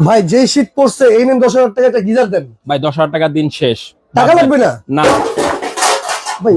ভাই যে শীত পড়ছে এই নেন দশ হাজার টাকা একটা গিজার দেন। ভাই দশ হাজার টাকার দিন শেষ। টাকা লাগবে না? না।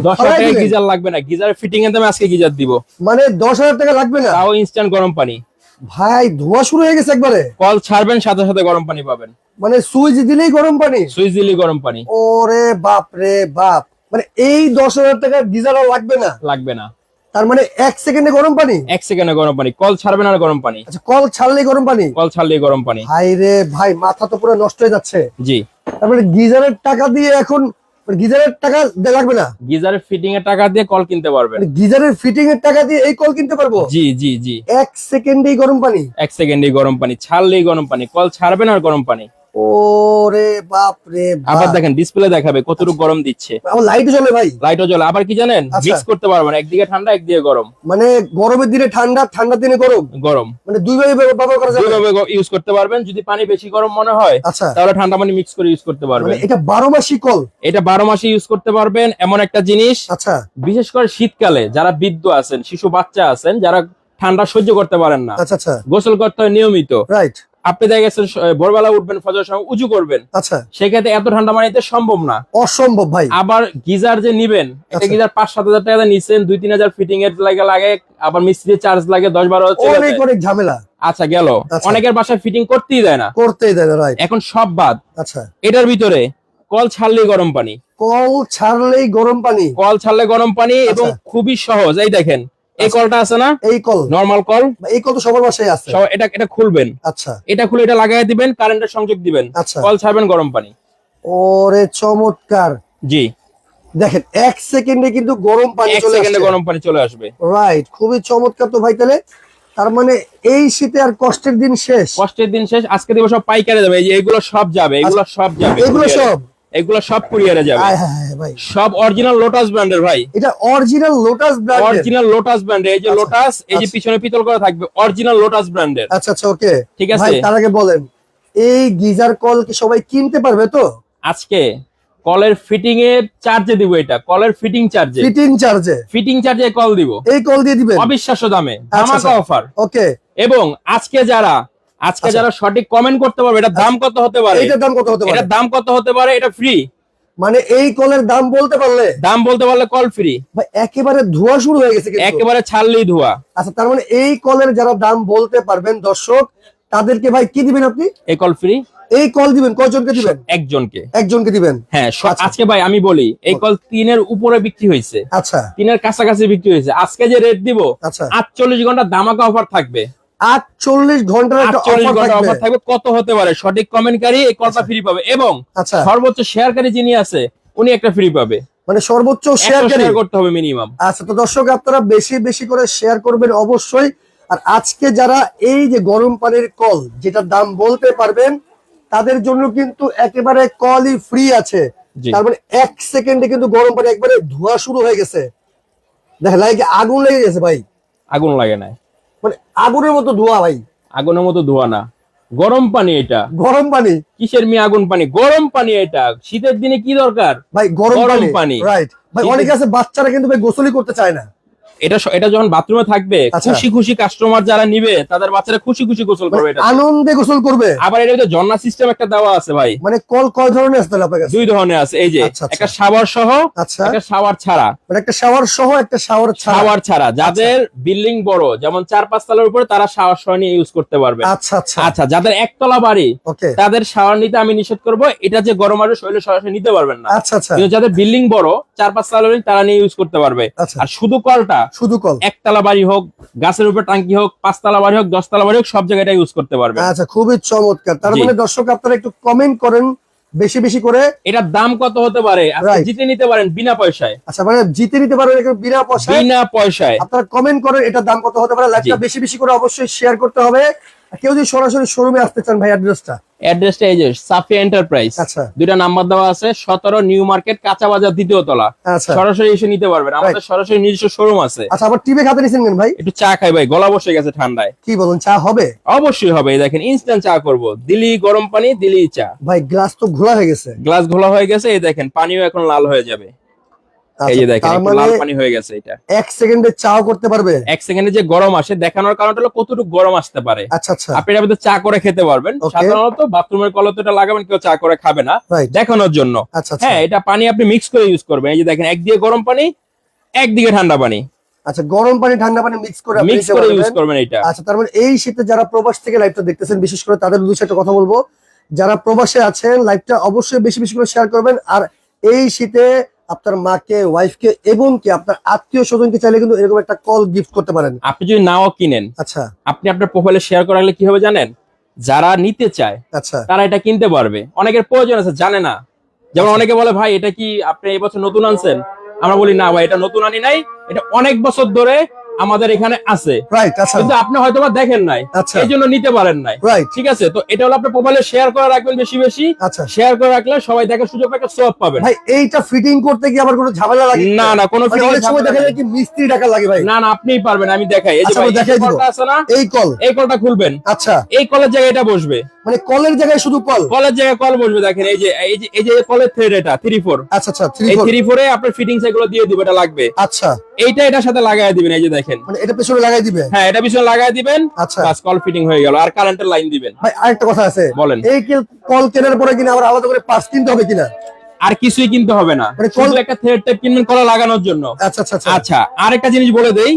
দশ হাজার টাকা গিজার লাগবে না। গিজারের ফিটিং এর দামে আজকে গিজার দিব। মানে দশ হাজার টাকা লাগবে না? তাও ইনস্ট্যান্ট গরম পানি। ভাই ধোয়া শুরু হয়ে গেছে একবারে। কল ছাড়বেন সাথে সাথে গরম পানি পাবেন। মানে সুইচ দিলেই গরম পানি? সুইচ দিলি গরম পানি। ওরে বাপ রে বাপ। মানে এই দশ হাজার টাকা গিজার আর লাগবে না? লাগবে না। তার মানে এক সেকেন্ডে গরম পানি? এক সেকেন্ডে গরম পানি। কল ছাড়বে না গরম পানি। আচ্ছা কল ছাড়লেই গরম পানি? কল ছাড়লেই গরম পানি। ভাই রে ভাই মাথা তো পুরো নষ্ট হয়ে যাচ্ছে। জি। তারপরে গিজারের টাকা দিয়ে এখন মানে গিজারের টাকা লাগবে না? গিজারের ফিটিং এর টাকা দিয়ে কল কিনতে পারবে। মানে গিজারের ফিটিং এর টাকা দিয়ে এই কল কিনতে পারব? জি জি জি। এক সেকেন্ডেই গরম পানি। এক সেকেন্ডেই গরম পানি। ছাড়লেই গরম পানি। কল ছাড়বেন আর গরম পানি। ওরে বাপ রে আবার দেখেন ডিসপ্লে দেখাবে কতটুকু গরম দিচ্ছে। আমার লাইট জ্বলে ভাই। লাইটও জ্বলে। আবার কি জানেন? আচ্ছা। মিক্স করতে পারবেন একদিকে ঠান্ডা একদিকে গরম। মানে গরমের দিনে ঠান্ডা ঠান্ডার দিনে গরম। গরম। মানে দুইভাবে ব্যবহার করা যাবে। দুইভাবে ইউজ করতে পারবেন। যদি পানি বেশি গরম মনে হয় আচ্ছা। তাহলে ঠান্ডা পানি মিক্স করে ইউজ করতে মানে পারবেন। এটা বারো মাসি কল। এটা বারো মাসে ইউজ করতে পারবেন। এমন একটা জিনিস। আচ্ছা। বিশেষ করে শীতকালে যারা বৃদ্ধ আছেন শিশু বাচ্চা আছেন যারা ঠান্ডা সহ্য করতে পারেন না আচ্ছা আচ্ছা। গোসল করতে হয় নিয়মিত। রাইট আপনি দেখা গেছেন ভোরবেলা উঠবেন ফজর সময় উঁচু করবেন। আচ্ছা। সেক্ষেত্রে এত ঠান্ডা পানিতে সম্ভব না। অসম্ভব ভাই। আবার গিজার যে নিবেন একটা আচ্ছা। গিজার পাঁচ সাত হাজার টাকা নিচ্ছেন দুই তিন হাজার ফিটিং এর লাগে লাগে আবার মিস্ত্রি চার্জ লাগে দশ বারো হাজার অনেক অনেক ঝামেলা। আচ্ছা গেল। আচ্ছা। অনেকের বাসায় ফিটিং করতেই দেয় না। করতেই দেয় না এখন সব বাদ। আচ্ছা। এটার ভিতরে কল ছাড়লেই গরম পানি। কল ছাড়লেই গরম পানি। কল ছাড়লে গরম পানি এবং আচ্ছা। খুবই সহজ। এই দেখেন এই আচ্ছা। কলটা আছে না? এই কল। Normal call. এই কল তো সবার বাসায় আছে। এটা এটা খুলবেন। আচ্ছা। এটা খুলে এটা লাগাই দিবেন কারেন্টের সংযোগ দিবেন। আচ্ছা। কল ছাড়বেন গরম পানি। ওরে চমৎকার। জি। দেখেন এক সেকেন্ডে কিন্তু গরম পানি চলে সেকেন্ডে গরম পানি চলে আসবে। রাইট খুবই চমৎকার তো ভাই তাহলে। তার মানে এই শীতে আর কষ্টের দিন শেষ। কষ্টের দিন শেষ আজকে দিব সব পাইকারে যাবে এই যে এগুলো সব যাবে এগুলো সব যাবে। আচ্ছা, এগুলো সব? এগুলো সব কুরিয়ারে যাবে। সব অরিজিনাল লোটাস ব্র্যান্ডের ভাই। এটা original Lotus brand original Lotus ব্র্যান্ডের এই যে আচ্ছা, লোটাস এই যে আচ্ছা। পিছনে পিতল করা থাকবে অরিজিনাল লোটাস ব্র্যান্ডের আচ্ছা আচ্ছা ওকে ঠিক আছে। তার আগে বলেন এই গিজার কল কি সবাই কিনতে পারবে তো? আজকে কলের ফিটিং এর চার্জে দিব এটা কলের ফিটিং চার্জে ফিটিং চার্জে ফিটিং চার্জে কল দিব। এই কল দিয়ে দিবেন? অবিশ্বাস্য দামে আচ্ছা, ধামাকা আচ্ছা। অফার ওকে এবং আজকে যারা আজকে আচ্ছা। যারা সঠিক কমেন্ট করতে পারবে এটা দাম কত হতে পারে? এইটার দাম কত হতে পারে? এটার দাম কত হতে পারে? এটা ফ্রি মানে এই কলের দাম বলতে পারলে? দাম বলতে পারলে কল ফ্রি ভাই একেবারে ধোয়া শুরু হয়ে গেছে কিন্তু। একেবারে ছাড়লেই ধোয়া। আচ্ছা তার মানে এই কলের যারা দাম বলতে পারবেন দর্শক তাদেরকে ভাই কি দিবেন আপনি? এই কল ফ্রি এই কল দিবেন কয়জনকে দিবেন? একজনকে। একজনকে দিবেন। হ্যাঁ আচ্ছা। আজকে ভাই আমি বলি এই কল তিনের উপরে বিক্রি হয়েছে। আচ্ছা। তিনের কাছাকাছি বিক্রি হয়েছে। আজকে যে রেট দিব আচ্ছা। আটচল্লিশ ঘণ্টা দামাকা অফার থাকবে। আটচল্লিশ ঘণ্টার একটা অফার থাকবে। কত হতে পারে? সঠিক কমেন্টকারী এই কলটা ফ্রি পাবে। এবং আচ্ছা। সর্বোচ্চ শেয়ারকারী যিনি আছে উনি একটা ফ্রি পাবে। মানে সর্বোচ্চ শেয়ার শেয়ার করতে হবে মিনিমাম আচ্ছা তো দর্শক আপনারা বেশি বেশি করে শেয়ার করবেন অবশ্যই। আর আজকে যারা এই যে গরম পানির কল যেটার দাম বলতে পারবেন তাদের জন্য কিন্তু একেবারে কলই ফ্রি আছে। জি। তার মানে এক সেকেন্ডে কিন্তু গরম পানি একবারে ধোয়া শুরু হয়ে গেছে। দেখেন লাগে আগুন লেগে গেছে ভাই। আগুন লাগে না মানে আগুনের মতো ধোয়া ভাই। আগুনের মতো ধোয়া না। গরম পানি এটা। গরম পানি। কিসের মেয়ে আগুন পানি? গরম পানি এটা। শীতের দিনে কি দরকার? ভাই গরম গরম পানি। পানি। রাইট ভাই অনেকে আছে বাচ্চারা কিন্তু ভাই গোসলই করতে চায় না। এটা এটা যখন বাথরুমে থাকবে আচ্ছা। খুশি খুশি কাস্টমার যারা নিবে তাদের বাচ্চারা খুশি খুশি গোসল করবে এটা আনন্দে গোসল করবে? আবার এটা ঝর্ণা সিস্টেম একটা দেওয়া আছে ভাই। মানে কল কয় ধরনের আছে আপনার কাছে? দুই ধরনের আছে এই যে আচ্ছা। একটা শাওয়ার সহ আচ্ছা। একটা শাওয়ার ছাড়া। মানে একটা শাওয়ার সহ একটা শাওয়ার ছাড়া। শাওয়ার ছাড়া যাদের বিল্ডিং বড় যেমন চার পাঁচ তলার উপরে তারা শাওয়ার সহ নিয়ে ইউজ করতে পারবে। আচ্ছা আচ্ছা। আচ্ছা যাদের একতলা বাড়ি তাদের শাওয়ার নিতে আমি নিষেধ করব এটা যে গরম আসবে শরীরে সরাসরি নিতে পারবেন না। আচ্ছা আচ্ছা। যাদের বিল্ডিং বড় চার পাঁচ তলা তারা নিয়ে ইউজ করতে পারবে। আর শুধু কলটা শুধু কল? একতলা বাড়ি হোক গাছের উপর টাঙ্কি হোক পাঁচতলা বাড়ি হোক দশতলা বাড়ি হোক সব জায়গায় ইউজ করতে পারবে আচ্ছা খুবই চমৎকার। তার মানে দর্শক আপনারা একটু কমেন্ট করেন বেশি বেশি করে। এটার দাম কত হতে পারে. জিতে নিতে পারেন বিনা পয়সায়। আচ্ছা মানে জিতে নিতে এখানে বিনা পয়সায়? বিনা পয়সায়। আপনারা কমেন্ট করেন এটার দাম কত হতে পারে। লাইভটা বেশি বেশি করে অবশ্যই শেয়ার করতে হবে। কেউ যদি সরাসরি শোরুমে আসতে চান ভাই অ্যাড্রেসটা অ্যাড্রেসটা এই যে সাফিয়া এন্টারপ্রাইজ। আচ্ছা। দুইটা নাম্বার দেওয়া আছে সতেরো নিউ মার্কেট কাঁচা বাজার দ্বিতীয় তলা। আচ্ছা। সরাসরি এসে নিতে পারবেন। আমাদের সরাসরি নিজস্ব শোরুম আছে। আচ্ছা আবার টিভি খাতে নিছেন কেন ভাই? একটু চা খাই ভাই গলা বসে গেছে ঠান্ডায়। কি বলুন চা হবে? অবশ্যই হবে এই দেখেন ইনস্ট্যান্ট চা করব। দিলি গরম পানি দিলি চা। ভাই গ্লাস তো ঘোলা হয়ে গেছে। গ্লাস ঘোলা হয়ে গেছে এই দেখেন পানিও এখন লাল হয়ে যাবে। এই যে আচ্ছা, দেখেন মানে লাল পানি হয়ে গেছে এটা। এক সেকেন্ডে চাও করতে পারবে? এক সেকেন্ডে যে গরম আসে দেখানোর কারণটা হলো কতটুকু গরম আসতে পারে। আচ্ছা আচ্ছা। আপনি মধ্যে চা করে খেতে পারবেন. সাধারণত বাথরুমের কলে তো এটা লাগাবেন কেউ চা করে খাবে না। দেখানোর জন্য। আচ্ছা আচ্ছা। হ্যাঁ এটা পানি আপনি মিক্স করে ইউজ করবেন। এই যে দেখেন একদিকে গরম পানি একদিকে ঠান্ডা পানি। আচ্ছা গরম পানি ঠান্ডা পানি মিক্স করে মিক্স করে ইউজ করবেন এটা। আচ্ছা তার মানে এই শীতে যারা প্রবাস থেকে লাইভটা দেখতেছেন বিশেষ করে তাদের উদ্দেশ্যে একটা কথা বলব। যারা প্রবাসে আছেন লাইভটা অবশ্যই বেশি বেশি করে শেয়ার করবেন। আর এই শীতে আপনার মাকে ওয়াইফকে এবং কি আপনার আত্মীয় স্বজনকে চাইলে কিন্তু এরকম একটা কল গিফট করতে পারেন। আপনি যদি নাও কিনেন আচ্ছা। আপনি আপনার প্রোফাইলে শেয়ার করা গেলে কি হবে জানেন? যারা নিতে চায় আচ্ছা। তারা এটা কিনতে পারবে। অনেকের প্রয়োজন আছে জানে না। যেমন অনেকে বলে ভাই এটা কি আপনি এই বছর নতুন আনছেন? আমরা বলি না ভাই এটা নতুন আনি নাই। এটা অনেক বছর ধরে আমাদের এখানে আছে। আচ্ছা। কিন্তু আপনি হয়তো বা দেখেন নাই আচ্ছা। এই জন্য নিতে পারেন নাই। ঠিক আছে? তো এটা হলো আপনার প্রোফাইলে শেয়ার করে রাখবেন বেশি বেশি। আচ্ছা। শেয়ার করে রাখলে সবাই দেখার সুযোগ পাবে সব পাবেন। ভাই এইটা ফিটিং করতে কি আবার কোনো ঝামেলা লাগে না না কোনো মানে fitting অনেক সময় দেখা যায় কি মিস্ত্রি টাকা লাগে ভাই। না না আপনিই পারবেন আমি দেখাই। এই যে আচ্ছা, ভাই, আমি দেখাই দিব। আছে না এই কল এই কলটা খুলবেন। আচ্ছা। এই কলের জায়গায় এটা বসবে। মানে কলের জায়গায় শুধু কল? কলের জায়গায় কল বসবে দেখেন এই যে এই যে এই যে কলের থ্রেড এটা থ্রি ফোর আচ্ছা আচ্ছা থ্রি ফোর থ্রি ফোরে আপনার ফিটিংস এগুলো দিয়ে দিবে এটা লাগবে। আচ্ছা। এইটা এটার সাথে লাগাই দিবেন এই যে দেখেন। মানে এটা পেছনে লাগাই দিবে? হ্যাঁ এটা পিছনে লাগাই দিবেন আচ্ছা। বাস কল ফিটিং হয়ে গেল আর কারেন্টের লাইন দিবেন। ভাই আরেকটা কথা আছে। বলেন। এই কি কল কেনার পরে কিনা আবার আলাদা করে পার্স কিনতে হবে কিনা? আর কিছুই কিনতে হবে না। মানে কল- একটা থ্রেড টেপ কিনবেন কলা লাগানোর জন্য। আচ্ছা আচ্ছা আচ্ছা। আচ্ছা আরেকটা জিনিস বলে দেই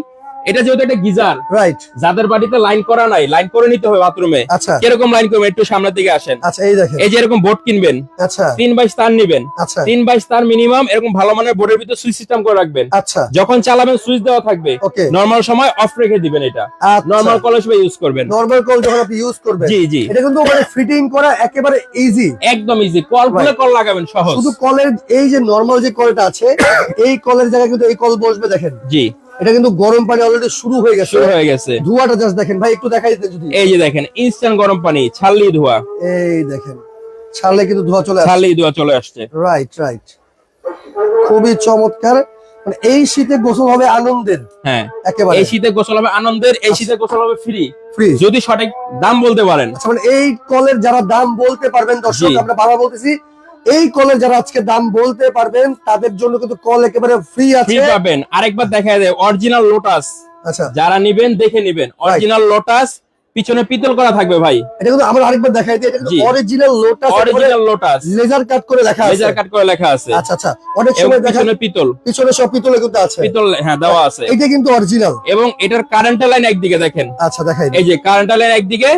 এটা যেহেতু একটা গিজার রাইট যাদের বাড়িতে লাইন করা নাই লাইন করে নিতে হবে বাথরুমে আচ্ছা। কীরকম লাইন করবেন? একটু সামনের দিকে আসেন। আচ্ছা এই দেখেন। এই যে এরকম বোর্ড কিনবেন আচ্ছা। তিন বাই তার নিবেন। আচ্ছা। তিন বাই তার মিনিমাম এরকম ভালো মানের বোর্ডের ভিতর সুইচ সিস্টেম করে রাখবেন। আচ্ছা। যখন চালাবেন সুইচ দেওয়া থাকবে। ওকে নর্মাল সময় অফ রেখে দিবেন এটা। নর্মাল কলেজ হিসেবে ইউজ করবেন। নরমাল কল যখন আপনি ইউজ করবেন। জি জি। এটা কিন্তু মানে ফিটিং করা একেবারে ইজি একদম ইজি কল খুলে কল লাগাবেন সহজ। শুধু কলের এই যে নরমাল যে কলটা আছে এই কলের জায়গায় কিন্তু এই কল বসবে দেখেন। জি। এটা কিন্তু গরম পানি অলরেডি শুরু হয়ে গেছে। শুরু হয়ে গেছে। ধোঁয়াটা জাস্ট দেখেন। ভাই একটু দেখাই দিতে যদি। এই যে দেখেন ইনস্ট্যান্ট গরম পানি ছাল্লি ধোয়া। এই দেখেন ছাড়লে কিন্তু ধোঁয়া চলে আসে ছাল্লি ধোয়া চলে আসছে। রাইট রাইট খুবই চমৎকার। মানে এই শীতে গোসল হবে আনন্দের। হ্যাঁ একেবারে। এই শীতে গোসল হবে আনন্দের এই শীতে গোসল হবে ফ্রি ফ্রি যদি সঠিক দাম বলতে পারেন। আচ্ছা মানে এই কলের যারা দাম বলতে পারবেন দর্শক। আমরা বাবা বলতেছি এই কলের যারা আজকে দাম বলতে পারবেন তাদের জন্য কিন্তু কল একেবারে ফ্রি ফ্রি আছে। পাবেন। আরেকবার দেখা যায় অরিজিনাল লোটাস আচ্ছা। যারা নিবেন দেখে নিবেন। অরিজিনাল লোটাস পিছনে পিতল করা থাকবে ভাই। এটা কিন্তু আমরা আরেকবার দেখাই দিই এটা কিন্তু original Lotus original Lotus laser cut করে লেখা আছে। লেজার কাট করে লেখা আছে। আচ্ছা আচ্ছা। অনেক সময় দেখা পিছনে পিতল। পিছনে সব পিতলে কিন্তু আছে। পিতল হ্যাঁ দেওয়া আছে। এটা কিন্তু অরিজিনাল এবং এটার কারেন্টের লাইন একদিকে দেখেন। আচ্ছা দেখাই দিই। এই যে কারেন্টের লাইন একদিকে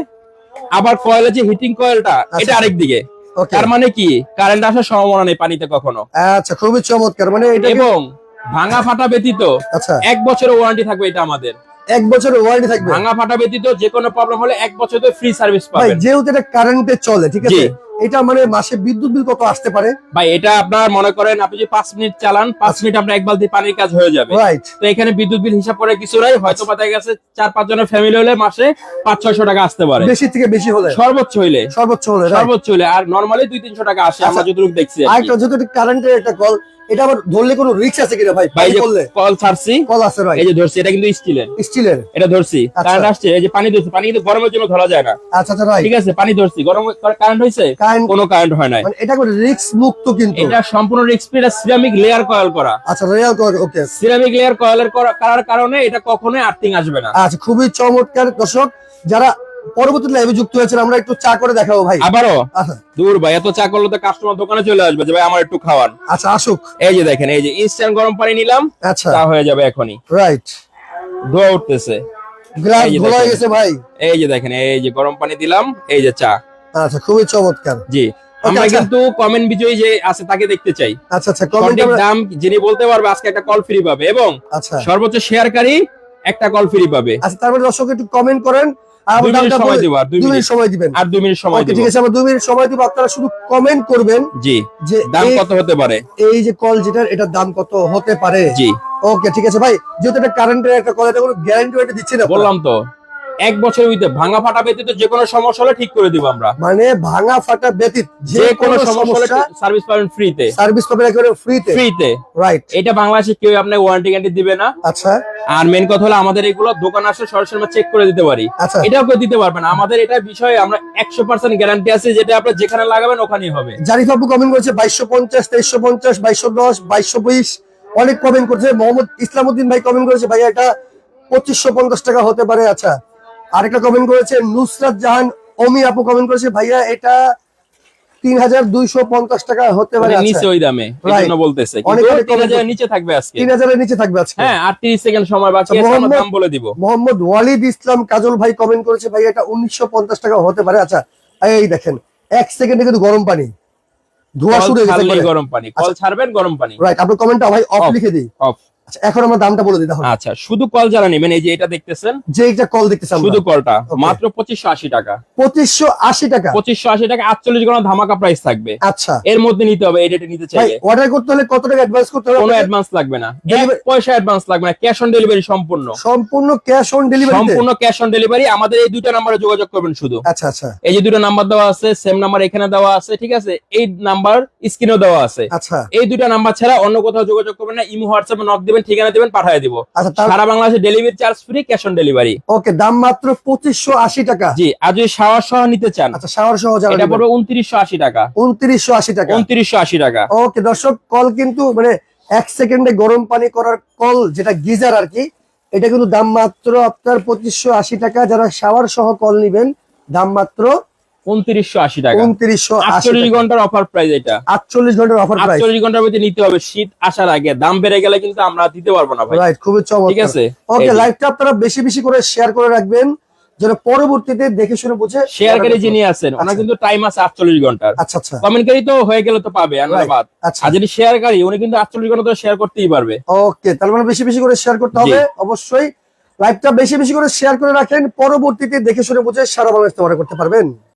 আবার কয়েলের যে হিটিং কয়েলটা আচ্ছা। এটা আরেকদিকে। তার মানে কি? কারেন্ট আসার সম্ভাবনা নেই পানিতে কখনো। আচ্ছা খুবই চমৎকার। মানে এবং ভাঙা ফাটা ব্যতীত আচ্ছা। এক বছরের ওয়ারেন্টি থাকবে এটা আমাদের। এক বছরের ওয়ারেন্টি থাকবে? ভাঙা ফাটা ব্যতীত যে কোনো প্রবলেম হলে এক বছর ফ্রি সার্ভিস পাবেন। যেহেতু এটা কারেন্টে চলে ঠিক আছে। এটা মানে মাসে বিদ্যুৎ বিল কত আসতে পারে? ভাই এটা আপনার মনে করেন আপনি যদি পাঁচ মিনিট চালান পাঁচ মিনিট আপনার এক বালতি পানির কাজ হয়ে যাবে। রাইট তো এখানে বিদ্যুৎ বিল হিসাব করে কিছু নাই হয়তো পাতা গেছে চার পাঁচ জনের ফ্যামিলি হলে মাসে পাঁচ ছয়শো টাকা আসতে পারে। বেশি থেকে বেশি হলে? সর্বোচ্চ হইলে। সর্বোচ্চ হলে? সর্বোচ্চ হলে আর নর্মালি দুই তিনশো টাকা আসে আমরা আচ্ছা। যতটুকু দেখছি আর যতটুকু কারেন্টের একটা কল এটা আবার ধরলে কোনো রিস্ক আছে কিনা ভাই? ভাই করলে কল ছাড়ছি। কল আছে ভাই। এই যে ধরছি এটা কিন্তু স্টিলের স্টিলের এটা ধরছি। আচ্ছা। কারেন্ট আসছে এই যে পানি ধরছি পানি কিন্তু গরমের জন্য ধরা যায় না। আচ্ছা আচ্ছা রাইট ঠিক আছে পানি ধরছি। গরম কারেন্ট কারেন্ট কোনো কারেন্ট হয় নাই। মানে এটা রিস্ক মুক্ত কিন্তু। এটা সম্পূর্ণ এক্সপিরিয়েন্স সিরামিক লেয়ার কয়েল করা। আচ্ছা রিয়েল কল ওকে সিরামিক লেয়ার কয়েলের করার কারণে এটা কখনোই আর্থিং আসবে না। আচ্ছা খুবই চমৎকার। দর্শক যারা পরবর্তী লাইভে যুক্ত হয়েছেন আমরা একটু চা করে দেখাবো ভাই। আবারও? আচ্ছা। দূর ভাই এত চা করলে তো কাস্টমার দোকানে চলে আসবে যে ভাই আমার একটু খাওয়ান। আচ্ছা আসুক। এই যে দেখেন এই যে ইনস্ট্যান্ট গরম পানি নিলাম আচ্ছা। চা হয়ে যাবে এখনই। রাইট ধোয়া উঠতেছে। গ্লাস এই যে ঘোলা হয়ে গেছে ভাই। এই যে দেখেন এই যে গরম পানি দিলাম এই যে চা। আচ্ছা খুবই চমৎকার। জি। আমরা আচ্ছা। কিন্তু কমেন্ট বিজয়ী যে আছে তাকে দেখতে চাই। আচ্ছা আচ্ছা কমেন্ট দাম যিনি বলতে পারবে আজকে একটা কল ফ্রি পাবে এবং আচ্ছা। সর্বোচ্চ শেয়ারকারী একটা কল ফ্রি পাবে। আচ্ছা তারপরে দর্শক একটু কমেন্ট করেন। আর মিনিট দামটা সময় দিব আর দুই দুই মিনিট মিনিট সময় দিবেন। আর দুই মিনিট সময় দিব। ঠিক আছে আমরা দুই মিনিট সময় দিব। আপনারা শুধু কমেন্ট করবেন জি। যে দাম কত হতে পারে? এই যে কল যেটার এটার দাম কত হতে পারে? জি। ওকে ঠিক আছে ভাই। যেহেতু এটা কারেন্টের একটা কল এটা কোনো গ্যারান্টি দিচ্ছি না। বললাম তো। এক বছরের হইতে ভাঙা ফাটা ব্যতীত যে কোনো সমস্যা হলে ঠিক করে দিব আমরা। মানে ভাঙা ফাটা ব্যতীত যে কোনো সমস্যা হলে সার্ভিস পাবেন ফ্রিতে সার্ভিস পাবেন একেবারে ফ্রিতে ফ্রিতে রাইট এটা বাংলাদেশে কেউ আপনার ওয়ারেন্টি গ্যারান্টি দিবে না। আচ্ছা। আর মেন কথা হলো আমাদের এগুলো দোকান আসলে সরাসরি আমরা চেক করে দিতে পারি। আচ্ছা। এটাও কেউ দিতে পারবে না। আমাদের এটা বিষয়ে আমরা একশো পার্সেন্ট গ্যারান্টি আছে যেটা আপনার যেখানে লাগাবেন ওখানেই হবে। জারিফ আপু কমেন্ট করেছে বাইশশো পঞ্চাশ তেইশশো পঞ্চাশ বাইশশো দশ বাইশশো বিশ। অনেক কমেন্ট করছে। মোহাম্মদ ইসলামউদ্দিন ভাই কমেন্ট করেছে ভাই এটা পঁচিশশো পঞ্চাশ টাকা হতে পারে। আচ্ছা। আরেকটা কমেন্ট করেছে নুসরাত জাহান অমি আপু কমেন্ট করেছে ভাইয়া এটা তিন হাজার দুইশো পঞ্চাশ টাকা হতে পারে মানে আচ্ছা। নিচে ওই দামে এই Right. জন্য বলতেছে। অনেক কিন্তু অনেক তিন হাজারের comment নিচে থাকবে আজকে। তিন হাজারের নিচে থাকবে আজকে। হ্যাঁ সেকেন্ড সময় আচ্ছা, মোহাম্মদ- দাম বলে দিব। মোহাম্মদ ওয়ালিদ ইসলাম কাজল ভাই কমেন্ট করেছে ভাই এটা উনিশশো পঞ্চাশ টাকা হতে পারে। আচ্ছা এই দেখেন এক সেকেন্ডে কিন্তু গরম পানি। ধোয়া শুরু গরম পানি। কল ছাড়বেন গরম পানি। রাইট আপনার কমেন্টটা ভাই অফ. লিখে দিই। অফ আচ্ছা এখন আমরা দামটা বলে দিই তাহলে। আচ্ছা শুধু কল যারা নেবেন এই যে এটা দেখতেছেন? যে এটা কল শুধু কলটা মাত্র টাকা। টাকা। টাকা ধামাকা প্রাইস থাকবে। আচ্ছা। এর মধ্যে নিতে হবে এই রেটে নিতে ভাই অর্ডার করতে হলে কত টাকা অ্যাডভান্স করতে হবে? কোনো অ্যাডভান্স লাগবে না। পয়সা অ্যাডভান্স লাগবে না ক্যাশ অন ডেলিভারি সম্পূর্ণ। সম্পূর্ণ ক্যাশ অন ডেলিভারি সম্পূর্ণ ক্যাশ অন ডেলিভারি আমাদের এই দুটো নাম্বারে যোগাযোগ করবেন শুধু। আচ্ছা আচ্ছা। এই যে দুটো নাম্বার দেওয়া আছে সেম নাম্বার এখানে দেওয়া আছে ঠিক আছে? এই নাম্বার স্ক্রিনেও দেওয়া আছে। আচ্ছা। এই দুটো নাম্বার ছাড়া অন্য কোথাও যোগাযোগ করবেন না ইমো হোয়াটসঅ্যাপে নক দিবেন ঠিকানা দিবেন পাঠিয়ে দিব। আচ্ছা সারা বাংলাদেশে delivery charge free cash on delivery okay দাম মাত্র পঁচিশশো আশি টাকা। জি আর যদি শাওয়ার সহ নিতে চান আচ্ছা শাওয়ার সহ যারা এটা পড়বে উনত্রিশশো আশি টাকা। উনত্রিশশো আশি টাকা। উনত্রিশশো আশি টাকা। ওকে দর্শক কল কিন্তু মানে এক সেকেন্ডে গরম পানি করার কল যেটা গিজার আর কি এটা কিন্তু দাম মাত্র আপনার পঁচিশশো আশি টাকা। যারা শাওয়ার সহ কল নিবেন দাম মাত্র উনত্রিশশো আশি টাকা। উনত্রিশশো আটচল্লিশ ঘণ্টার অফার প্রাইস এটা। আটচল্লিশ ঘণ্টার অফার প্রাইস আটচল্লিশ ঘণ্টার মধ্যে নিতে হবে শীত আসার আগে। দাম বেড়ে গেলে কিন্তু আমরা দিতে পারব না ভাই। রাইট খুবই ঠিক আছে? ওকে লাইভটা আপনারা বেশি বেশি করে শেয়ার করে রাখবেন যেন পরবর্তীতে দেখে শুনে বুঝে শেয়ারকারী যিনি আছেন ওনার আচ্ছা। কিন্তু টাইম আছে আটচল্লিশ ঘণ্টার। আচ্ছা আচ্ছা। কমেন্টকারী তো হয়ে গেলে তো পাবে আচ্ছা। আর যদি শেয়ারকারী উনি কিন্তু আটচল্লিশ ঘণ্টা তো শেয়ার করতেই পারবে। ওকে তার মানে বেশি বেশি করে শেয়ার করতে হবে অবশ্যই। লাইভটা বেশি বেশি করে শেয়ার করে রাখেন পরবর্তীতে দেখে শুনে বুঝে সারা বাংলাদেশ করতে পারবেন।